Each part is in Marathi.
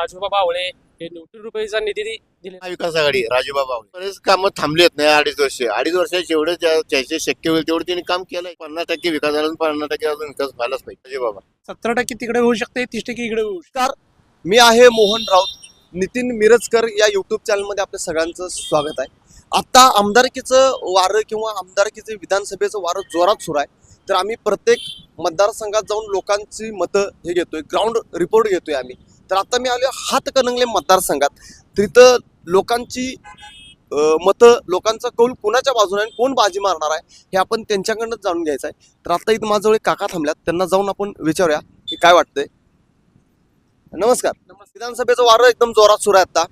राजूबा बावळे हे कोटी रुपयाचा निधी दि- दिले महाविकास आघाडी राजूबाबा बरेच कामं थांबलेत नाही अडीच वर्ष. अडीच वर्षात जेवढे ज्या- ज्याचे शक्य होईल तेवढे त्यांनी काम केलंय. पन्नास टक्के विकास झाला पन्नास टक्के अजून विकास व्हायलाच पाहिजे. राजूबाबा. सत्तर टक्के तिकडे होऊ शकते तीस टक्के इकडे होऊ शकते. मी आहे मोहन राऊत. नितीन मिरजकर या युट्यूब चॅनलमध्ये आपल्या सगळ्यांचं स्वागत आहे. आता आमदारकीचं वारं किंवा आमदारकीचं विधानसभेचं वारं जोरात सुरू आहे. तर आम्ही प्रत्येक मतदारसंघात जाऊन लोकांची मतं हे घेतोय. ग्राउंड रिपोर्ट घेतोय आम्ही. तर आता मी आलो हातकणंगले मतदारसंघात. तर इथं लोकांची मतं लोकांचा कौल कुणाच्या बाजूने आहे आणि कोण बाजी मारणार आहे हे आपण त्यांच्याकडनं जाणून घ्यायचं आहे. तर आता इथं माझ्याजवळ काका थांबल्यात. त्यांना जाऊन आपण विचारूया की काय वाटतंय. नमस्कार. विधानसभेचं वारं एकदम जोरात सुरू आहे आता.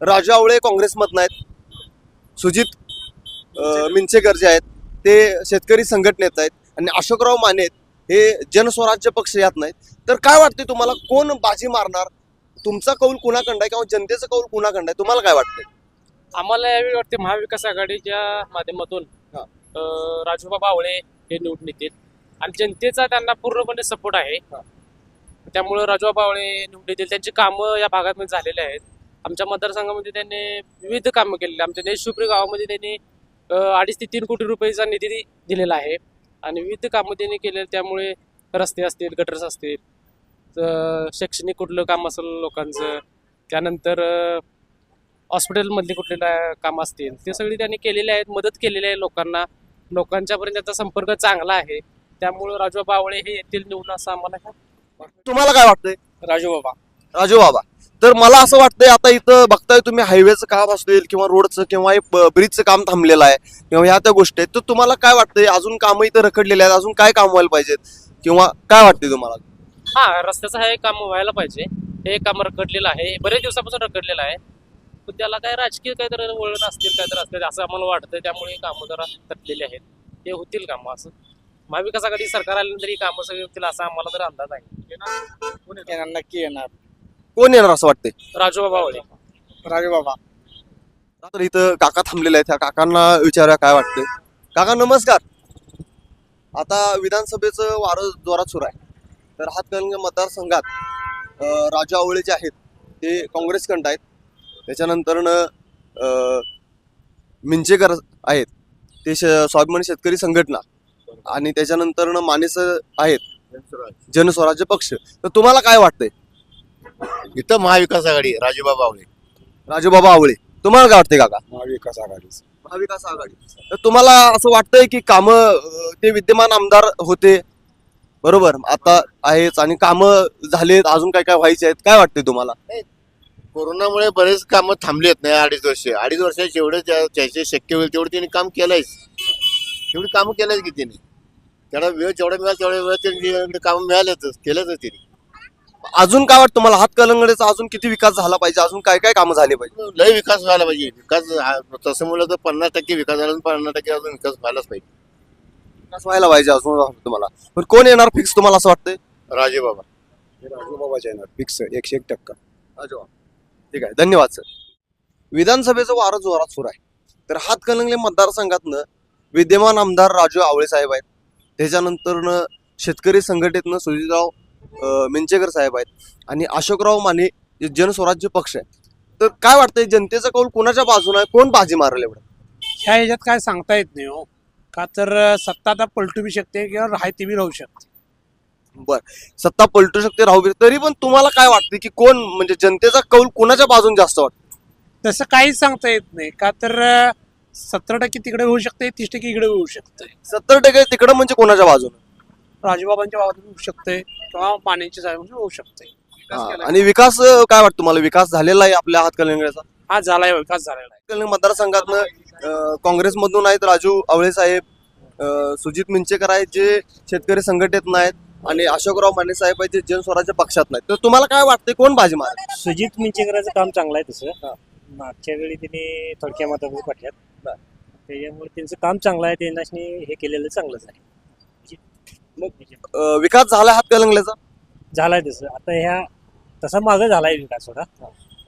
राजू आवळे काँग्रेसमधनं आहेत. सुजित मिंचेकर. जे आहेत. ते शेतकरी संघटनेत आहेत. आणि अशोकराव माने आहेत. हे जनस्वराज्य पक्ष यात नाहीत. तर काय वाटतंय तुम्हाला? कोण बाजी मारणार? तुमचा कौल कुणाकडं आहे किंवा जनतेचा कौल कुणाकडं आहे? तुम्हाला काय वाटतंय? आम्हाला यावेळी वाटते महाविकास आघाडीच्या माध्यमातून हा. अं, राजूबा बावळे हे निवडून येतील. आणि जनतेचा त्यांना पूर्णपणे सपोर्ट आहे. हा. त्यामुळे राजूबा बावळे निवडून येतील. त्यांची कामं या भागामध्ये झालेली आहेत. आमच्या मतदारसंघामध्ये त्यांनी विविध कामं केलेली आहेत. आमच्या नेशुप्री गावामध्ये त्यांनी अं, अडीच ते तीन कोटी रुपयाचा निधी दि- दिलेला आहे. आणि विविध कामं त्यांनी केलेली त्यामुळे रस्ते असतील गटर्स असतील तर शैक्षणिक कुठलं काम असेल लोकांचं त्यानंतर हॉस्पिटलमधली कुठले काम असतील ते सगळी त्यांनी केलेले आहेत मदत केलेली आहे लोकांना. लोकांच्यापर्यंत त्याचा संपर्क चांगला आहे. त्यामुळे राजू बावळे हे येतील निवडून असं आम्हाला तुम्हाला काय वाटतंय? राजू बाबा राजू बाबा तर मला असं वाटतंय आता इथं बघताय तुम्ही हायवेचं काम असेल किंवा रोडचं किंवा हे ब्रिजचं काम थांबलेलं आहे किंवा ह्या त्या गोष्टी आहेत तर तुम्हाला काय वाटतंय? अजून कामं इथं रखडलेले आहेत अजून काय काम व्हायला पाहिजेत? किंवा काय वाटतंय तुम्हाला? हा रस्त्याचं हे काम व्हायला पाहिजे. हे काम रखडलेलं आहे. बरेच दिवसापासून रखडलेलं आहे. पण त्याला काय राजकीय काहीतरी वळण असतील काहीतरी असतील असं आम्हाला वाटतं त्यामुळे हे कामं जरा तटलेली आहेत. ते होतील कामं असं. महाविकास आघाडी सरकार आल्यानंतर ही कामं सगळी होतील असा आम्हाला तर अंदाज आहे. येणार नक्की येणार. कोण येणार असं वाटतंय? राजू बावळे राजू बाबा तर इथं काका थांबलेले आहेत. त्या काकांना विचारूया काय वाटतंय. काका नमस्कार. आता विधानसभेचं वारं जोरात सुरू आहे. तर हातकणंगले मतदारसंघात अं, राजू आवळे जे आहेत ते काँग्रेसकडं आहेत. त्याच्यानंतरनं अं, मिंचेकर आहेत. ते श स्वाभिमानी शेतकरी संघटना. आणि त्याच्यानंतरनं मानेस आहेत. जनस्वराज्य पक्ष. तर तुम्हाला काय वाटतंय? इथं महाविकास आघाडी राजूबाबा बावळे राजूबाबा आवळे. तुम्हाला काय वाटतंय काका? महाविकास आघाडी. महाविकास आघाडी. तर तुम्हाला असं वाटतंय की काम ते विद्यमान आमदार होते. बरोबर? आता आहेच. आणि काम झालेत अजून काय काय व्हायचे आहेत काय वाटतंय तुम्हाला? कोरोनामुळे बरेच कामं थांबलेत नाही अडीच वर्ष. अडीच वर्षात जेवढे ज्या- ज्याचे शक्य होईल तेवढे त्यांनी काम केलंयच. तेवढी कामं केलंच की त्यांनी. तेवढा वेळ जेवढा मिळाला तेवढ्या वेळ त्यांनी कामं मिळालेच केलंच त्यांनी. अजून काय वाटतं मला हातकलंगड्याचा अजून किती विकास झाला पाहिजे? अजून काय काय कामं झाली पाहिजे? लय विकास व्हायला पाहिजे. विकास हा- तसं म्हणलं तर पन्नास टक्के विकास झाला पन्नास टक्के अजून विकास व्हायलाच पाहिजे. विकास व्हायला पाहिजे अजून वाटतं तुम्हाला? पण कोण येणार फिक्स तुम्हाला असं वाटतंय? राजू बाबाच्या येणार फिक्स एकशे एक टक्का. ठीक आहे धन्यवाद सर विधानसभेचं वारं जोरात सुरू आहे. तर हातकलंगले मतदारसंघातनं विद्यमान आमदार राजू आवळे साहेब आहेत. त्याच्यानंतरनं शेतकरी संघटनेतनं सुजितराव मिंचेकर साहेब आहेत. आणि अशोकराव माने जे जनस्वराज्य पक्ष आहे. तर काय वाटतंय जनतेचा कौल कोणाच्या बाजूने आहे? कोण बाजी मारेल एवढं? ह्या ह्याच्यात काय सांगता येत नाही हो. का तर सत्ता आता पलटू बी शकते किंवा राहती बी राहू शकते. सत्ता पलटू शकते राहू बी तरी पण तुम्हाला काय वाटतं की कोण म्हणजे जनतेचा कौल कोणाच्या बाजून जास्त वाटतं तसं काहीच सांगता येत नाही. का तर सत्तर टक्के तिकडे होऊ शकते तीस टक्के इकडे होऊ शकते सत्तर टक्के तिकडं म्हणजे कोणाच्या बाजूने? राजूबाबांच्या बाबतीत होऊ शकते किंवा पाण्याची साहेब होऊ शकते. हा, आणि विकास अं, काय वाटतं तुम्हाला? विकास झालेला आहे आपल्या हातकलंगड्याचा हा झालाय विकास झालेला आहे. हातकलंगडे मतदारसंघातनं अं, काँग्रेसमधून आहेत राजू आवळे साहेब अं, सुजित मिंचेकर आहेत जे शेतकरी संघटनेत आहेत आणि अशोकराव माने साहेब आहेत जे जनस्वराज्य पक्षात नाहीत. तर तुम्हाला काय वाटतंय कोण बाजी मारेल? सुजित मिंचेकरांचं काम चांगलं आहे तसं. मागच्या वेळी त्यांनी थोडक्या मतामध्ये पाठल्यात त्याच्यामुळे त्यांचं काम चांगलं आहे त्यांना हे केलेलं चांगलंच आहे. म्हणजे विकास झाला हातकलंगल्याचा झालाय तसं. आता ह्या तसा मागं झालाय विकास थोडा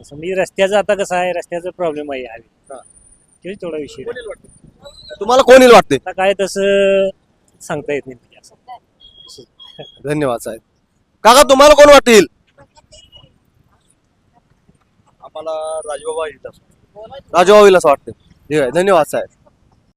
तसं मी रस्त्याचं आता कसं आहे रस्त्याचा प्रॉब्लेम आहे ह्यावेळी तेच थोडा विषय आहे. तुम्हाला कोण येईल वाटते आता काय तसं सांगता येत नाही म्हणजे असं. धन्यवाद साहेब. काका तुम्हाला कोण वाटेल आम्हाला राजबाबा येत असतो राजू होईल असं वाटतं ठीक आहे. धन्यवाद साहेब.